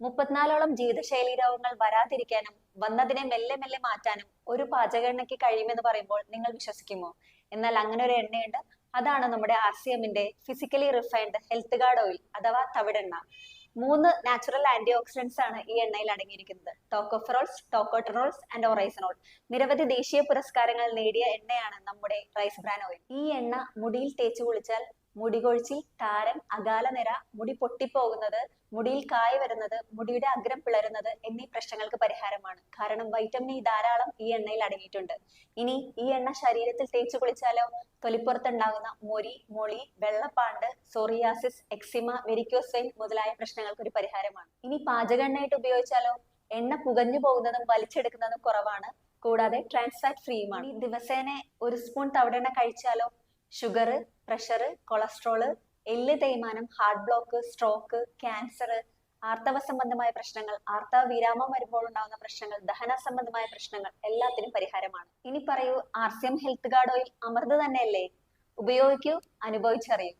മുപ്പത്തിനാലോളം ജീവിതശൈലി രോഗങ്ങൾ വരാതിരിക്കാനും വന്നതിനെ മെല്ലെ മെല്ലെ മാറ്റാനും ഒരു പാചക എണ്ണയ്ക്ക് കഴിയുമെന്ന് പറയുമ്പോൾ നിങ്ങൾ വിശ്വസിക്കുമോ? എന്നാൽ അങ്ങനെ ഒരു എണ്ണയുണ്ട്. അതാണ് നമ്മുടെ ആർ സി എമ്മിന്റെ physically refined health guard oil അഥവാ തവിടെണ്ണ. മൂന്ന് നാച്ചുറൽ ആന്റി ഓക്സിഡൻസ് ആണ് ഈ എണ്ണയിൽ അടങ്ങിയിരിക്കുന്നത്. ടോക്കോഫെറോൾസ് ടോക്കോട്രനോൾസ് ആൻഡ് ഒറൈസനോൾ നിരവധി ദേശീയ പുരസ്കാരങ്ങൾ നേടിയ എണ്ണയാണ് നമ്മുടെ റൈസ് ബ്രാൻ ഓയിൽ ഈ എണ്ണ മുടിയിൽ തേച്ചു കുളിച്ചാൽ മുടി കൊഴിച്ചിൽ താരൻ അകാല നിര മുടി പൊട്ടിപ്പോകുന്നത് മുടിയിൽ കായ വരുന്നത് മുടിയുടെ അഗ്രം പിളരുന്നത് എന്നീ പ്രശ്നങ്ങൾക്ക് പരിഹാരമാണ്. കാരണം വൈറ്റമിൻ ഇ ധാരാളം ഈ എണ്ണയിൽ അടങ്ങിയിട്ടുണ്ട്. ഇനി ഈ എണ്ണ ശരീരത്തിൽ തേച്ചു കുളിച്ചാലോ? തൊലിപ്പുറത്തുണ്ടാകുന്ന മൊരി മൊളി വെള്ളപ്പാണ്ട് സോറിയാസിസ് എക്സിമ വെരിക്കോസ് വെയിൻ മുതലായ പ്രശ്നങ്ങൾക്ക് ഒരു പരിഹാരമാണ്. ഇനി പാചക എണ്ണയായിട്ട് ഉപയോഗിച്ചാലോ? എണ്ണ പുകഞ്ഞു പോകുന്നതും വലിച്ചെടുക്കുന്നതും കുറവാണ്. കൂടാതെ ട്രാൻസ്ഫാറ്റ് ഫ്രീയുമാണ് ഈ ദിവസേന ഒരു സ്പൂൺ തവിടെണ്ണ കഴിച്ചാലോ? ഷുഗർ പ്രഷർ കൊളസ്ട്രോൾ എല്ല് തേയ്മാനം ഹാർട്ട് ബ്ലോക്ക് സ്ട്രോക്ക് ക്യാൻസർ ആർത്തവ സംബന്ധമായ പ്രശ്നങ്ങൾ ആർത്തവ വിരാമം വരുമ്പോൾ ഉണ്ടാകുന്ന പ്രശ്നങ്ങൾ ദഹന സംബന്ധമായ പ്രശ്നങ്ങൾ എല്ലാത്തിനും പരിഹാരമാണ്. ഇനി പറയൂ R C M health guard oil അമൃത് തന്നെയല്ലേ? ഉപയോഗിക്കൂ അനുഭവിച്ചറിയൂ.